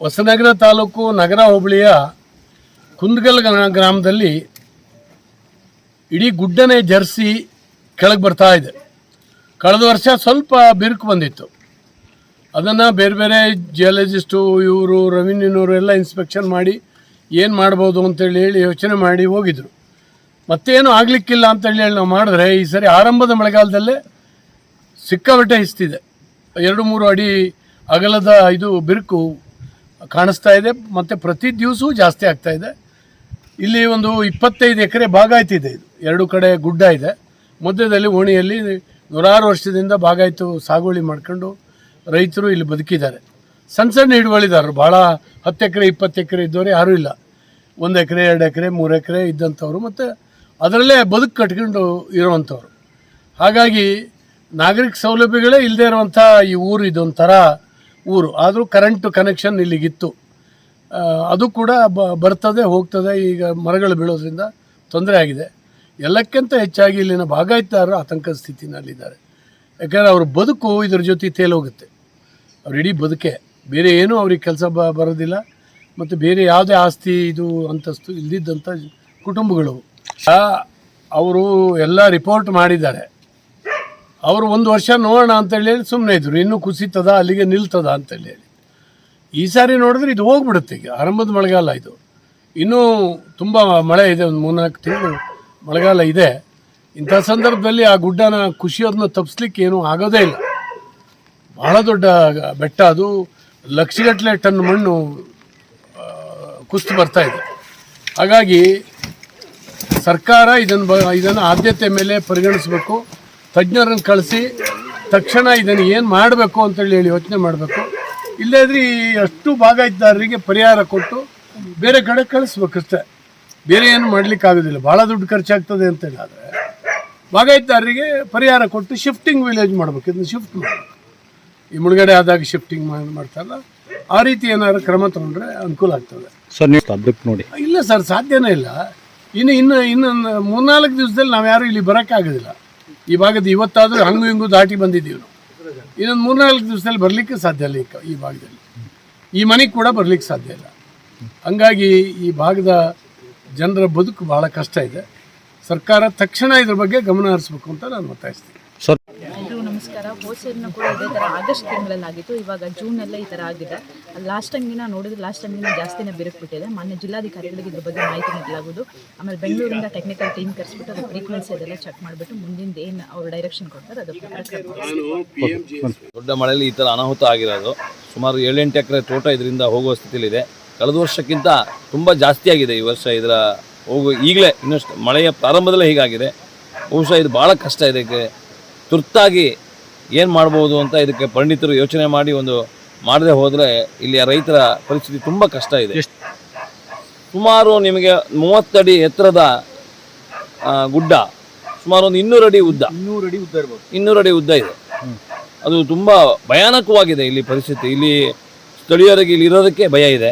ಹೊಸನಗರ ತಾಲೂಕು ನಗರ ಹೋಬಳಿಯ ಕುಂದಗಲ್ ಗ್ರಾಮದಲ್ಲಿ ಇಡೀ ಗುಡ್ಡನೇ ಜರ್ಸಿ ಕೆಳಗೆ ಬರ್ತಾ ಇದೆ. ಕಳೆದ ವರ್ಷ ಸ್ವಲ್ಪ ಬಿರುಕು ಬಂದಿತ್ತು. ಅದನ್ನು ಬೇರೆ ಬೇರೆ ಜಿಯಾಲಜಿಸ್ಟು ಇವರು ರೆವಿನ್ಯೂನವರು ಎಲ್ಲ ಇನ್ಸ್ಪೆಕ್ಷನ್ ಮಾಡಿ ಏನು ಮಾಡ್ಬೋದು ಅಂತೇಳಿ ಹೇಳಿ ಯೋಚನೆ ಮಾಡಿ ಹೋಗಿದ್ರು. ಮತ್ತೇನು ಆಗಲಿಕ್ಕಿಲ್ಲ ಅಂತೇಳಿ ಹೇಳಿ ನಾವು ಮಾಡಿದ್ರೆ ಈ ಸರಿ ಆರಂಭದ ಮಳೆಗಾಲದಲ್ಲೇ ಸಿಕ್ಕಾಬಟ್ಟೆ ಹಿಸ್ತಿದೆ ಎರಡು ಮೂರು ಅಡಿ ಅಗಲದ ಇದು ಬಿರುಕು ಕಾಣಿಸ್ತಾ ಇದೆ ಮತ್ತು ಪ್ರತಿ ದಿವಸವೂ ಜಾಸ್ತಿ ಆಗ್ತಾ ಇದೆ. ಇಲ್ಲಿ ಒಂದು ಇಪ್ಪತ್ತೈದು ಎಕರೆ ಬಾಗಾಯ್ತಿದೆ ಇದು. ಎರಡು ಕಡೆ ಗುಡ್ಡ ಇದೆ. ಮಧ್ಯದಲ್ಲಿ ಓಣಿಯಲ್ಲಿ ನೂರಾರು ವರ್ಷದಿಂದ ಭಾಗಾಯ್ತು ಸಾಗುವಳಿ ಮಾಡ್ಕೊಂಡು ರೈತರು ಇಲ್ಲಿ ಬದುಕಿದ್ದಾರೆ. ಸಣ್ಣ ಸಣ್ಣ ಹಿಡುವಳಿದಾರರು ಭಾಳ ಹತ್ತು ಎಕರೆ, ಇಪ್ಪತ್ತು ಎಕರೆ ಇದ್ದವರು ಯಾರೂ ಇಲ್ಲ. ಒಂದು ಎಕರೆ, ಎರಡು ಎಕರೆ, ಮೂರು ಎಕರೆ ಇದ್ದಂಥವ್ರು ಮತ್ತು ಅದರಲ್ಲೇ ಬದುಕು ಕಟ್ಕೊಂಡು ಇರುವಂಥವ್ರು. ಹಾಗಾಗಿ ನಾಗರಿಕ ಸೌಲಭ್ಯಗಳೇ ಇಲ್ಲದೆ ಇರುವಂಥ ಈ ಊರು ಇದೊಂಥರ ಊರು. ಆದರೂ ಕರೆಂಟ್ ಕನೆಕ್ಷನ್ ಇಲ್ಲಿಗಿತ್ತು. ಅದು ಕೂಡ ಬ, ಬರ್ತದೆ, ಹೋಗ್ತದೆ, ಈಗ ಮರಗಳು ಬೀಳೋದ್ರಿಂದ ತೊಂದರೆ ಆಗಿದೆ. ಎಲ್ಲಕ್ಕಿಂತ ಹೆಚ್ಚಾಗಿ ಇಲ್ಲಿನ ಭಾಗಾಯಿತಾರರು ಆತಂಕ ಸ್ಥಿತಿನಲ್ಲಿದ್ದಾರೆ. ಯಾಕಂದರೆ ಅವ್ರ ಬದುಕು ಇದ್ರ ಜೊತೆ ತೇಲೋಗುತ್ತೆ. ಅವ್ರ ಇಡೀ ಬದುಕೆ. ಬೇರೆ ಏನೂ ಅವ್ರಿಗೆ ಕೆಲಸ ಬ, ಬರೋದಿಲ್ಲ. ಮತ್ತು ಬೇರೆ ಯಾವುದೇ ಆಸ್ತಿ, ಇದು, ಅಂತಸ್ತು ಇಲ್ದಿದ್ದಂಥ ಕುಟುಂಬಗಳು. ಅವರು ಎಲ್ಲ ರಿಪೋರ್ಟ್ ಮಾಡಿದ್ದಾರೆ. ಅವರು ಒಂದು ವರ್ಷ ನೋಡೋಣ ಅಂತೇಳಿ ಹೇಳಿ ಸುಮ್ಮನೆ ಇದ್ರು. ಇನ್ನೂ ಕುಸಿತದ, ಅಲ್ಲಿಗೆ ನಿಲ್ತದ ಅಂತೇಳಿ ಹೇಳಿ ಈ ಸಾರಿ ನೋಡಿದ್ರೆ ಇದು ಹೋಗ್ಬಿಡುತ್ತೆ ಈಗ. ಆರಂಭದ ಮಳೆಗಾಲ ಇದು. ಇನ್ನೂ ತುಂಬ ಮಳೆ ಇದೆ, ಒಂದು ಮೂರ್ನಾಲ್ಕು ತಿಂಗಳು ಮಳೆಗಾಲ ಇದೆ. ಇಂಥ ಸಂದರ್ಭದಲ್ಲಿ ಆ ಗುಡ್ಡನ ಖುಷಿಯೋದನ್ನ ತಪ್ಪಿಸ್ಲಿಕ್ಕೆ ಏನೂ ಆಗೋದೇ ಇಲ್ಲ. ಬಹಳ ದೊಡ್ಡ ಬೆಟ್ಟ ಅದು. ಲಕ್ಷಗಟ್ಟಲೆ ಟನ್ ಮಣ್ಣು ಕುಸ್ತು ಬರ್ತಾ ಇದೆ. ಹಾಗಾಗಿ ಸರ್ಕಾರ ಇದನ್ನು ಬ, ಇದನ್ನು ಆದ್ಯತೆ ಮೇಲೆ ಪರಿಗಣಿಸಬೇಕು. ತಜ್ಞರನ್ನು ಕಳಿಸಿ ತಕ್ಷಣ ಇದನ್ನು ಏನು ಮಾಡಬೇಕು ಅಂತೇಳಿ ಹೇಳಿ ಯೋಚನೆ ಮಾಡಬೇಕು. ಇಲ್ಲದ್ರೆ ಈ ಅಷ್ಟು ಭಾಗದಾರರಿಗೆ ಪರಿಹಾರ ಕೊಟ್ಟು ಬೇರೆ ಕಡೆ ಕಳಿಸ್ಬೇಕಷ್ಟೇ. ಬೇರೆ ಏನು ಮಾಡಲಿಕ್ಕಾಗೋದಿಲ್ಲ ಭಾಳ ದುಡ್ಡು ಖರ್ಚಾಗ್ತದೆ ಅಂತೇಳಿ ಆದರೆ ಭಾಗದಾರರಿಗೆ ಪರಿಹಾರ ಕೊಟ್ಟು ಶಿಫ್ಟಿಂಗ್ ವಿಲೇಜ್ ಮಾಡಬೇಕು. ಇದನ್ನು ಶಿಫ್ಟ್ ಮಾಡಬೇಕು. ಈ ಮುಳುಗಡೆ ಆದಾಗ ಶಿಫ್ಟಿಂಗ್ ಮಾಡ್ತಾರಲ್ಲ ಆ ರೀತಿ ಏನಾದ್ರು ಕ್ರಮ ತಗೊಂಡ್ರೆ ಅನುಕೂಲ ಆಗ್ತದೆ. ಸರ್ ನೀವು ಅದಕ್ಕೆ ನೋಡಿ. ಇಲ್ಲ ಸರ್ ಸಾಧ್ಯನೇ ಇಲ್ಲ. ಇನ್ನು ಇನ್ನು ಇನ್ನೊಂದು ಮೂರ್ನಾಲ್ಕು ದಿವಸದಲ್ಲಿ ನಾವು ಯಾರು ಇಲ್ಲಿ ಬರೋಕ್ಕಾಗೋದಿಲ್ಲ. ಈ ಭಾಗದ ಇವತ್ತಾದರೂ ಹಂಗು ಹಿಂಗು ದಾಟಿ ಬಂದಿದ್ದೀವಿ ನಾವು. ಇನ್ನೊಂದು ಮೂರ್ನಾಲ್ಕು ದಿವಸದಲ್ಲಿ ಬರಲಿಕ್ಕೆ ಸಾಧ್ಯ ಇಲ್ಲ ಈ ಭಾಗದಲ್ಲಿ. ಈ ಮನೆಗೆ ಕೂಡ ಬರಲಿಕ್ಕೆ ಸಾಧ್ಯ ಇಲ್ಲ. ಹಂಗಾಗಿ ಈ ಭಾಗದ ಜನರ ಬದುಕು ಭಾಳ ಕಷ್ಟ ಇದೆ. ಸರ್ಕಾರ ತಕ್ಷಣ ಇದ್ರ ಬಗ್ಗೆ ಗಮನ ಹರಿಸ್ಬೇಕು ಅಂತ ನಾನು ಒತ್ತಾಯಿಸ್ತೀನಿ. ನಮಸ್ಕಾರ. ಹೋಸೇರಿನ ಕೂಡ ಇದೇ ಥರ ಆಗಸ್ಟ್ ತಿಂಗಳಲ್ಲಿ ಆಗಿತ್ತು ಇವಾಗ ಜೂನಲ್ಲೇ ಈ ಥರ ಆಗಿದೆ. ಲಾಸ್ಟ್ ಟೈಮ್ಗಿನ ನೋಡಿದ್ರೆ ಲಾಸ್ಟ್ ಟೈಮ್ಗಿನ ಜಾಸ್ತಿನೇ ಬಿರುಕ್ಬಿಟ್ಟಿದೆ. ಮಾನ್ಯ ಜಿಲ್ಲಾಧಿಕಾರಿಗಳಿಗೆ ಇದ್ರ ಬಗ್ಗೆ ಮಾಹಿತಿ ನೀಡಲಾಗುವುದು. ಆಮೇಲೆ ಬೆಂಗಳೂರಿಂದ ಟೆಕ್ನಿಕಲ್ ಟೀಮ್ ಕರೆಸ್ಬಿಟ್ಟು ಅದು ಫ್ರೀಕ್ವೆನ್ಸಿ ಅದೆಲ್ಲ ಚೆಕ್ ಮಾಡಿಬಿಟ್ಟು ಮುಂದಿನ ಏನು ಅವ್ರ ಡೈರೆಕ್ಷನ್ ಕೊಡ್ತಾರೆ ಅದು ದೊಡ್ಡ ಮಳೆಯಲ್ಲಿ ಈ ಥರ ಅನಾಹುತ ಆಗಿರೋದು. ಸುಮಾರು ಏಳೆಂಟು ಎಕರೆ ತೋಟ ಇದರಿಂದ ಹೋಗುವ ಸ್ಥಿತಿಯಲ್ಲಿದೆ. ಕಳೆದ ವರ್ಷಕ್ಕಿಂತ ತುಂಬ ಜಾಸ್ತಿ ಆಗಿದೆ ಈ ವರ್ಷ ಇದರ ಹೋಗು ಈಗಲೇ ಇನ್ನಷ್ಟು ಮಳೆಯ ಪ್ರಾರಂಭದಲ್ಲೇ ಹೀಗಾಗಿದೆ. ಬಹುಶಃ ಇದು ಭಾಳ ಕಷ್ಟ ಇದೆ ಇದಕ್ಕೆ ತುರ್ತಾಗಿ ಏನು ಮಾಡ್ಬೋದು ಅಂತ ಇದಕ್ಕೆ ಪಂಡಿತರು ಯೋಚನೆ ಮಾಡಿ ಒಂದು ಮಾಡದೆ ಹೋದರೆ ಇಲ್ಲಿಯ ರೈತರ ಪರಿಸ್ಥಿತಿ ತುಂಬ ಕಷ್ಟ ಇದೆ. ಸುಮಾರು ನಿಮಗೆ ಮೂವತ್ತಡಿ ಎತ್ತರದ ಗುಡ್ಡ ಸುಮಾರು ಒಂದು ಇನ್ನೂರು ಅಡಿ ಉದ್ದ. ಇನ್ನೂರು ಅಡಿ ಉದ್ದ ಇರ್ಬೋದು. ಇನ್ನೂರು ಅಡಿ ಉದ್ದ ಇದೆ. ಅದು ತುಂಬ ಭಯಾನಕವಾಗಿದೆ ಇಲ್ಲಿ ಪರಿಸ್ಥಿತಿ. ಇಲ್ಲಿ ಸ್ಥಳೀಯರಿಗೆ ಇಲ್ಲಿ ಇರೋದಕ್ಕೆ ಭಯ ಇದೆ.